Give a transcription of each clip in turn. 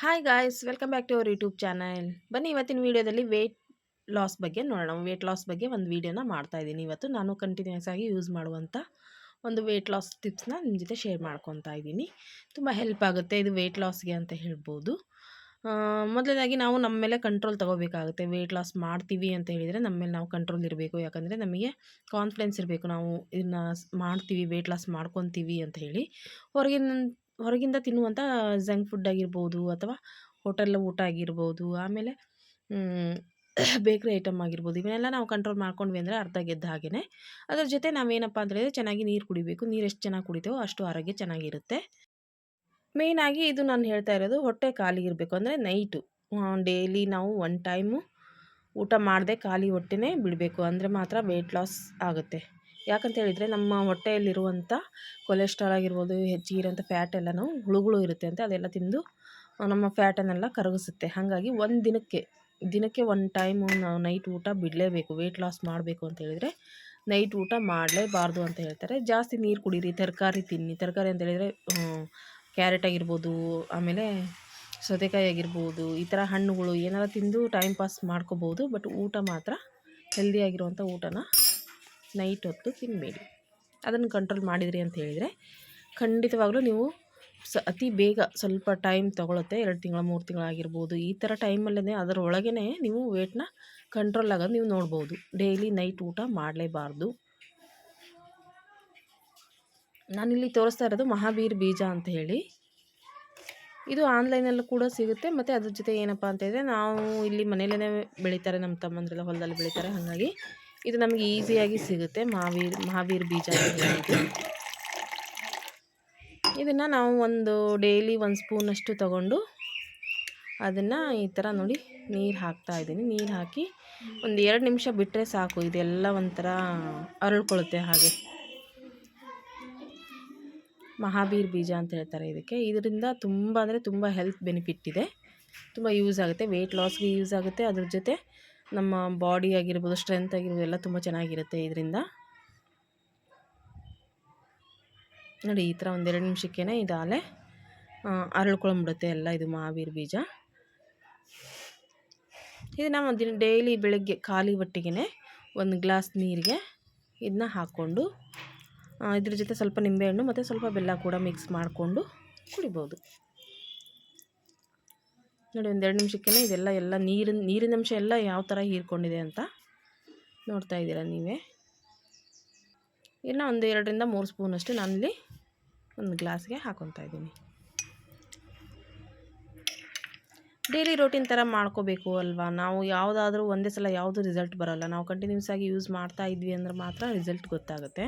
Hi guys welcome back to our YouTube channel ಬನ್ನಿ, ಇವತ್ತಿನ ವೀಡಿಯೋದಲ್ಲಿ ವೆಯ್ಟ್ ಲಾಸ್ ಬಗ್ಗೆ ನೋಡೋಣ. ವೆಯ್ಟ್ ಲಾಸ್ ಬಗ್ಗೆ ಒಂದು ವೀಡಿಯೋನ ಮಾಡ್ತಾ ಇದ್ದೀನಿ. ಇವತ್ತು ನಾನು ಕಂಟಿನ್ಯೂಸ್ ಆಗಿ ಯೂಸ್ ಮಾಡುವಂಥ ಒಂದು ವೆಯ್ಟ್ ಲಾಸ್ ಟಿಪ್ಸ್ನ ನಿಮ್ಮ ಜೊತೆ ಶೇರ್ ಮಾಡ್ಕೊತಾ ಇದ್ದೀನಿ. ತುಂಬ ಹೆಲ್ಪ್ ಆಗುತ್ತೆ ಇದು ವೆಯ್ಟ್ ಲಾಸ್ಗೆ ಅಂತ ಹೇಳ್ಬೋದು. ಮೊದಲನೇದಾಗಿ ನಾವು ನಮ್ಮ ಮೇಲೆ ಕಂಟ್ರೋಲ್ ತೊಗೋಬೇಕಾಗುತ್ತೆ. ವೆಯ್ಟ್ ಲಾಸ್ ಮಾಡ್ತೀವಿ ಅಂತ ಹೇಳಿದರೆ ನಮ್ಮ ಮೇಲೆ ನಾವು ಕಂಟ್ರೋಲ್ ಇರಬೇಕು. ಯಾಕಂದರೆ ನಮಗೆ ಕಾನ್ಫಿಡೆನ್ಸ್ ಇರಬೇಕು. ನಾವು ಇದನ್ನ ಮಾಡ್ತೀವಿ ವೆಯ್ಟ್ ಲಾಸ್ ಮಾಡ್ಕೊತೀವಿ ಅಂತ ಹೇಳಿ. ಹೊರಗಿನ ಹೊರಗಿಂದ ತಿನ್ನುವಂಥ ಜಂಕ್ ಫುಡ್ ಆಗಿರ್ಬೋದು ಅಥವಾ ಹೋಟೆಲ್ ಊಟ ಆಗಿರ್ಬೋದು, ಆಮೇಲೆ ಬೇಕ್ರಿ ಐಟಮ್ ಆಗಿರ್ಬೋದು ಇವನ್ನೆಲ್ಲ ನಾವು ಕಂಟ್ರೋಲ್ ಮಾಡ್ಕೊಂಡ್ವಿ ಅಂದರೆ ಅರ್ಧ ಗೆದ್ದ ಹಾಗೆಯೇ ಅದ್ರ ಜೊತೆ ನಾವೇನಪ್ಪ ಅಂತ ಹೇಳಿದ್ರೆ ಚೆನ್ನಾಗಿ ನೀರು ಕುಡಿಬೇಕು, ನೀರು ಎಷ್ಟು ಚೆನ್ನಾಗಿ ಕುಡಿತೇವೋ ಅಷ್ಟು ಆರೋಗ್ಯ ಚೆನ್ನಾಗಿರುತ್ತೆ. ಮೇಯ್ನಾಗಿ ಇದು ನಾನು ಹೇಳ್ತಾ ಇರೋದು ಹೊಟ್ಟೆ ಖಾಲಿ ಇರಬೇಕು ಅಂದರೆ ನೈಟು ಡೈಲಿ ನಾವು ಒನ್ ಟೈಮು ಊಟ ಮಾಡದೆ ಖಾಲಿ ಹೊಟ್ಟೆನೇ ಬಿಡಬೇಕು, ಅಂದರೆ ಮಾತ್ರ ವೆಯ್ಟ್ ಲಾಸ್ ಆಗುತ್ತೆ. ಯಾಕಂತ ಹೇಳಿದರೆ ನಮ್ಮ ಹೊಟ್ಟೆಯಲ್ಲಿರುವಂಥ ಕೊಲೆಸ್ಟ್ರಾಲ್ ಆಗಿರ್ಬೋದು ಹೆಚ್ಚಿಗಿರೋಂಥ ಫ್ಯಾಟ್ ಎಲ್ಲನೂ ಹುಳುಗಳು ಇರುತ್ತೆ ಅಂತ ಅದೆಲ್ಲ ತಿಂದು ನಮ್ಮ ಫ್ಯಾಟನ್ನೆಲ್ಲ ಕರಗಿಸುತ್ತೆ. ಹಾಗಾಗಿ ಒಂದು ದಿನಕ್ಕೆ ದಿನಕ್ಕೆ ಒಂದು ಟೈಮು ನಾವು ನೈಟ್ ಊಟ ಬಿಡಲೇಬೇಕು ವೆಯ್ಟ್ ಲಾಸ್ ಮಾಡಬೇಕು ಅಂತ ಹೇಳಿದರೆ ನೈಟ್ ಊಟ ಮಾಡಲೇಬಾರ್ದು ಅಂತ ಹೇಳ್ತಾರೆ. ಜಾಸ್ತಿ ನೀರು ಕುಡೀರಿ, ತರಕಾರಿ ತಿನ್ನಿ. ತರಕಾರಿ ಅಂತ ಹೇಳಿದರೆ ಕ್ಯಾರೆಟ್ ಆಗಿರ್ಬೋದು, ಆಮೇಲೆ ಸೌತೆಕಾಯಿ ಆಗಿರ್ಬೋದು, ಈ ಥರ ಹಣ್ಣುಗಳು ಏನಾರ ತಿಂದು ಟೈಮ್ ಪಾಸ್ ಮಾಡ್ಕೋಬೋದು ಬಟ್ ಊಟ ಮಾತ್ರ ಹೆಲ್ದಿಯಾಗಿರುವಂಥ ಊಟನ ನೈಟ್ ಹೊತ್ತು ತಿನ್ನಬೇಡಿ ಅದನ್ನು ಕಂಟ್ರೋಲ್ ಮಾಡಿದ್ರಿ ಅಂತ ಹೇಳಿದರೆ ಖಂಡಿತವಾಗ್ಲೂ ನೀವು ಸ ಅತಿ ಬೇಗ ಸ್ವಲ್ಪ ಟೈಮ್ ತೊಗೊಳುತ್ತೆ. ಎರಡು ತಿಂಗಳು, ಮೂರು ತಿಂಗಳಾಗಿರ್ಬೋದು ಈ ಥರ ಟೈಮಲ್ಲೇ ಅದರೊಳಗೇ ನೀವು ವೇಟ್ನ ಕಂಟ್ರೋಲ್ ಆಗೋದು ನೀವು ನೋಡ್ಬೋದು. ಡೈಲಿ ನೈಟ್ ಊಟ ಮಾಡಲೇಬಾರ್ದು. ನಾನಿಲ್ಲಿ ತೋರಿಸ್ತಾ ಇರೋದು ಮಹಾವೀರ್ ಬೀಜ ಅಂತ ಹೇಳಿ. ಇದು ಆನ್ಲೈನಲ್ಲೂ ಕೂಡ ಸಿಗುತ್ತೆ. ಮತ್ತು ಅದ್ರ ಜೊತೆ ಏನಪ್ಪ ಅಂತ ಹೇಳಿದರೆ ನಾವು ಇಲ್ಲಿ ಮನೆಯಲ್ಲೇ ಬೆಳೀತಾರೆ. ನಮ್ಮ ತಮ್ಮಂದ್ರೆಲ್ಲ ಹೊಲದಲ್ಲಿ ಬೆಳೀತಾರೆ. ಹಾಗಾಗಿ ಇದು ನಮಗೆ ಈಸಿಯಾಗಿ ಸಿಗುತ್ತೆ. ಮಹಾವೀರ್ ಮಹಾವೀರ್ ಬೀಜ ಇದನ್ನು ನಾವು ಒಂದು ಡೈಲಿ ಒಂದು ಸ್ಪೂನಷ್ಟು ತಗೊಂಡು ಅದನ್ನು ಈ ಥರ ನೋಡಿ ನೀರು ಹಾಕ್ತಾ ಇದ್ದೀನಿ. ನೀರು ಹಾಕಿ ಒಂದು ಎರಡು ನಿಮಿಷ ಬಿಟ್ಟರೆ ಸಾಕು. ಇದೆಲ್ಲ ಒಂಥರ ಅರಳ್ಕೊಳ್ಳುತ್ತೆ ಹಾಗೆ. ಮಹಾವೀರ್ ಬೀಜ ಅಂತ ಹೇಳ್ತಾರೆ ಇದಕ್ಕೆ. ಇದರಿಂದ ತುಂಬ ಅಂದರೆ ತುಂಬ ಹೆಲ್ತ್ ಬೆನಿಫಿಟ್ ಇದೆ. ತುಂಬ ಯೂಸ್ ಆಗುತ್ತೆ. ವೆಯ್ಟ್ ಲಾಸ್ಗೆ ಯೂಸ್ ಆಗುತ್ತೆ. ಅದ್ರ ಜೊತೆ ನಮ್ಮ ಬಾಡಿ ಆಗಿರ್ಬೋದು, ಸ್ಟ್ರೆಂತ್ ಆಗಿರ್ಬೋದು, ಎಲ್ಲ ತುಂಬ ಚೆನ್ನಾಗಿರುತ್ತೆ ಇದರಿಂದ. ನೋಡಿ, ಈ ಥರ ಒಂದೆರಡು ನಿಮಿಷಕ್ಕೇ ಇದು ಆಲೆ ಅರಳ್ಕೊಂಡ್ಬಿಡುತ್ತೆ ಎಲ್ಲ ಇದು ಮಾವೀರ್ ಬೀಜ. ಇದು ನಾವು ದಿನ ಡೈಲಿ ಬೆಳಗ್ಗೆ ಖಾಲಿ ಹೊಟ್ಟೆಗೆ ಒಂದು ಗ್ಲಾಸ್ ನೀರಿಗೆ ಇದನ್ನ ಹಾಕ್ಕೊಂಡು ಇದ್ರ ಜೊತೆ ಸ್ವಲ್ಪ ನಿಂಬೆಹಣ್ಣು ಮತ್ತು ಸ್ವಲ್ಪ ಬೆಲ್ಲ ಕೂಡ ಮಿಕ್ಸ್ ಮಾಡಿಕೊಂಡು ಕುಡಿಬೋದು. ನೋಡಿ ಒಂದೆರಡು ನಿಮಿಷಕ್ಕೇ ಇದೆಲ್ಲ ಎಲ್ಲ ನೀರಿನ ನೀರಿನ ಅಂಶ ಎಲ್ಲ ಯಾವ ಥರ ಹೀರ್ಕೊಂಡಿದೆ ಅಂತ ನೋಡ್ತಾ ಇದ್ದೀರಾ ನೀವೇ? ಇನ್ನು ಒಂದು ಎರಡರಿಂದ ಮೂರು ಸ್ಪೂನಷ್ಟು ನಾನಿಲ್ಲಿ ಒಂದು ಗ್ಲಾಸ್ಗೆ ಹಾಕೊತಾ ಇದ್ದೀನಿ. ಡೈಲಿ ರೋಟೀನ್ ಥರ ಮಾಡ್ಕೋಬೇಕು ಅಲ್ವಾ? ನಾವು ಯಾವುದಾದ್ರೂ ಒಂದೇ ಸಲ ಯಾವುದು ರಿಸಲ್ಟ್ ಬರೋಲ್ಲ. ನಾವು ಕಂಟಿನ್ಯೂಸ್ ಆಗಿ ಯೂಸ್ ಮಾಡ್ತಾ ಇದ್ವಿ ಅಂದ್ರೆ ಮಾತ್ರ ರಿಸಲ್ಟ್ ಗೊತ್ತಾಗುತ್ತೆ.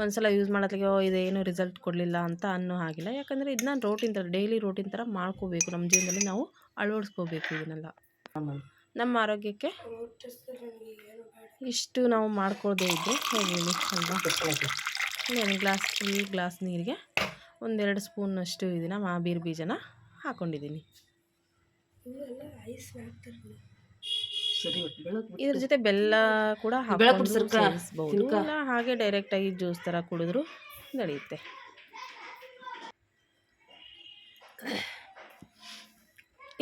ಒಂದು ಸಲ ಯೂಸ್ ಮಾಡೋದಕ್ಕೆ ಇದೇನು ರಿಸಲ್ಟ್ ಕೊಡಲಿಲ್ಲ ಅಂತ ಅನ್ನೋ ಹಾಗಿಲ್ಲ. ಯಾಕಂದರೆ ಇದನ್ನ ರೋಟೀನ್ ಥರ, ಡೈಲಿ ರೋಟೀನ್ ಥರ ಮಾಡ್ಕೋಬೇಕು. ನಮ್ಮ ಜೀವನದಲ್ಲಿ ನಾವು ಅಳವಡಿಸ್ಕೋಬೇಕು ಇದನ್ನೆಲ್ಲ. ನಮ್ಮ ಆರೋಗ್ಯಕ್ಕೆ ಇಷ್ಟು ನಾವು ಮಾಡ್ಕೊಳ್ಳೋದೇ ಇದ್ದರೆ ಹೇಳಿ ಅಲ್ವಾ? ಇನ್ನೇನು ಗ್ಲಾಸ್ ಈ ಗ್ಲಾಸ್ ನೀರಿಗೆ ಒಂದೆರಡು ಸ್ಪೂನಷ್ಟು ಇದನ್ನು ಮಾಬೀರ್ ಬೀಜನ ಹಾಕ್ಕೊಂಡಿದ್ದೀನಿ ಇದ್ರ ಜೊತೆ ಬೆಲ್ಲ ಕೂಡ ಹಾಗೆ ಇಲ್ಲ ಹಾಗೆ ಡೈರೆಕ್ಟಾಗಿ ಜ್ಯೂಸ್ ಥರ ಕುಡಿದ್ರು ನಡೆಯುತ್ತೆ.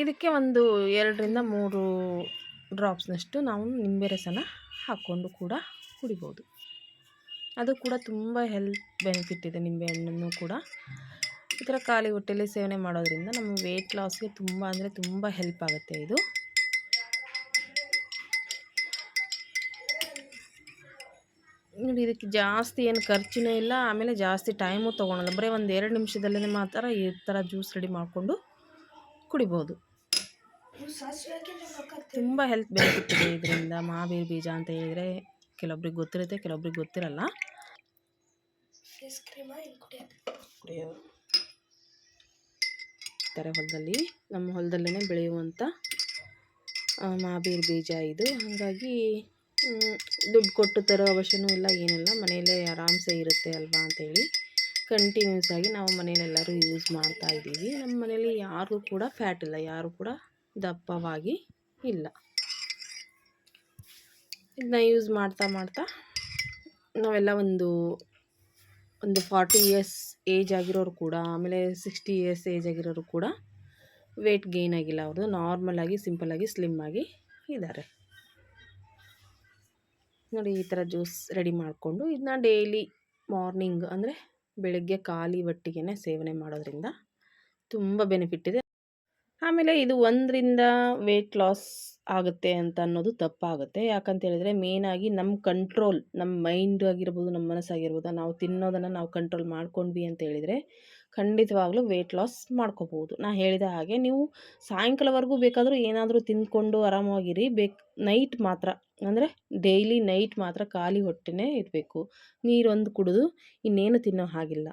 ಇದಕ್ಕೆ ಒಂದು ಎರಡರಿಂದ ಮೂರು ಡ್ರಾಪ್ಸ್ನಷ್ಟು ನಾವು ನಿಂಬೆ ರಸನ ಹಾಕ್ಕೊಂಡು ಕೂಡ ಕುಡಿಬೋದು. ಅದು ಕೂಡ ತುಂಬ ಹೆಲ್ತ್ ಬೆನಿಫಿಟ್ ಇದೆ ನಿಂಬೆಹಣ್ಣನ್ನು ಕೂಡ. ಈ ಥರ ಖಾಲಿ ಹೊಟ್ಟೆಲಿ ಸೇವನೆ ಮಾಡೋದ್ರಿಂದ ನಮ್ಮ ವೆಯ್ಟ್ ಲಾಸ್ಗೆ ತುಂಬ ಅಂದರೆ ತುಂಬ ಹೆಲ್ಪ್ ಆಗುತ್ತೆ ಇದು. ನೋಡಿ ಇದಕ್ಕೆ ಜಾಸ್ತಿ ಏನು ಖರ್ಚುನೇ ಇಲ್ಲ ಆಮೇಲೆ ಜಾಸ್ತಿ ಟೈಮು ತೊಗೊಳಲ್ಲ. ಬರೀ ಒಂದು ಎರಡು ನಿಮಿಷದಲ್ಲೇ ಮಾತ್ರ ಈ ಥರ ಜ್ಯೂಸ್ ರೆಡಿ ಮಾಡಿಕೊಂಡು ಕುಡಿಬೋದು. ತುಂಬ ಹೆಲ್ತ್ ಬೆನಿಫಿಟ್ ಇದೆ ಇದರಿಂದ. ಮಾವಿನ ಬೀಜ ಅಂತ ಹೇಳಿದರೆ ಕೆಲವೊಬ್ರಿಗೆ ಗೊತ್ತಿರುತ್ತೆ ಕೆಲವೊಬ್ರಿಗೆ ಗೊತ್ತಿರಲ್ಲ. ಥರ ಹೊಲದಲ್ಲಿ. ನಮ್ಮ ಹೊಲದಲ್ಲೇ ಬೆಳೆಯುವಂಥ ಮಾಬೀರ್ ಬೀಜ ಇದು. ಹಾಗಾಗಿ ದುಡ್ಡು ಕೊಟ್ಟು ತರೋ ಅವಶ್ಯವೂ ಇಲ್ಲ, ಏನಿಲ್ಲ. ಮನೆಯಲ್ಲೇ ಆರಾಮ್ಸೆ ಇರುತ್ತೆ ಅಲ್ವಾ ಅಂತೇಳಿ ಕಂಟಿನ್ಯೂಸ್ ಆಗಿ ನಾವು ಮನೆಯಲ್ಲೆಲ್ಲರೂ ಯೂಸ್ ಮಾಡ್ತಾ ಇದ್ದೀವಿ. ನಮ್ಮ ಮನೇಲಿ ಯಾರಿಗೂ ಕೂಡ ಫ್ಯಾಟ್ ಇಲ್ಲ, ಯಾರು ಕೂಡ ದಪ್ಪವಾಗಿ ಇಲ್ಲ. ಇದನ್ನ ಯೂಸ್ ಮಾಡ್ತಾ ಮಾಡ್ತಾ ನಾವೆಲ್ಲ ಒಂದು ಒಂದು ಫಾರ್ಟಿ ಇಯರ್ಸ್ ಏಜ್ ಆಗಿರೋರು ಕೂಡ, ಆಮೇಲೆ ಸಿಕ್ಸ್ಟಿ ಇಯರ್ಸ್ ಏಜ್ ಆಗಿರೋರು ಕೂಡ ವೆಯ್ಟ್ ಗೇನ್ ಆಗಿಲ್ಲ. ಅವ್ರದ್ದು ನಾರ್ಮಲಾಗಿ ಸಿಂಪಲ್ಲಾಗಿ ಸ್ಲಿಮ್ ಆಗಿ ಇದ್ದಾರೆ. ನೋಡಿ, ಈ ಥರ ಜ್ಯೂಸ್ ರೆಡಿ ಮಾಡಿಕೊಂಡು ಇದನ್ನ ಡೈಲಿ ಮಾರ್ನಿಂಗ್ ಅಂದರೆ ಬೆಳಗ್ಗೆ ಖಾಲಿ ಒಟ್ಟಿಗೆ ಸೇವನೆ ಮಾಡೋದ್ರಿಂದ ತುಂಬ ಬೆನಿಫಿಟ್ ಇದೆ. ಆಮೇಲೆ ಇದು ಒಂದರಿಂದ ವೆಯ್ಟ್ ಲಾಸ್ ಆಗುತ್ತೆ ಅಂತ ಅನ್ನೋದು ತಪ್ಪಾಗುತ್ತೆ. ಯಾಕಂತ ಹೇಳಿದ್ರೆ ಮೇಯ್ನಾಗಿ ನಮ್ಮ ಕಂಟ್ರೋಲ್ ನಮ್ಮ ಮೈಂಡ್ ಆಗಿರ್ಬೋದು ನಮ್ಮ ಮನಸ್ಸಾಗಿರ್ಬೋದು, ನಾವು ತಿನ್ನೋದನ್ನು ನಾವು ಕಂಟ್ರೋಲ್ ಮಾಡ್ಕೊಂಡ್ವಿ ಅಂತ ಹೇಳಿದರೆ ಖಂಡಿತವಾಗ್ಲೂ ವೆಯ್ಟ್ ಲಾಸ್ ಮಾಡ್ಕೋಬೋದು. ನಾ ಹೇಳಿದ ಹಾಗೆ ನೀವು ಸಾಯಂಕಾಲವರೆಗೂ ಬೇಕಾದರೂ ಏನಾದರೂ ತಿಂದ್ಕೊಂಡು ಆರಾಮಾಗಿರಿ ಬೇಕು ನೈಟ್ ಮಾತ್ರ, ಅಂದರೆ ಡೈಲಿ ನೈಟ್ ಮಾತ್ರ ಖಾಲಿ ಹೊಟ್ಟೆನೇ ಇರಬೇಕು. ನೀರೊಂದು ಕುಡಿದು ಇನ್ನೇನು ತಿನ್ನೋ ಹಾಗಿಲ್ಲ.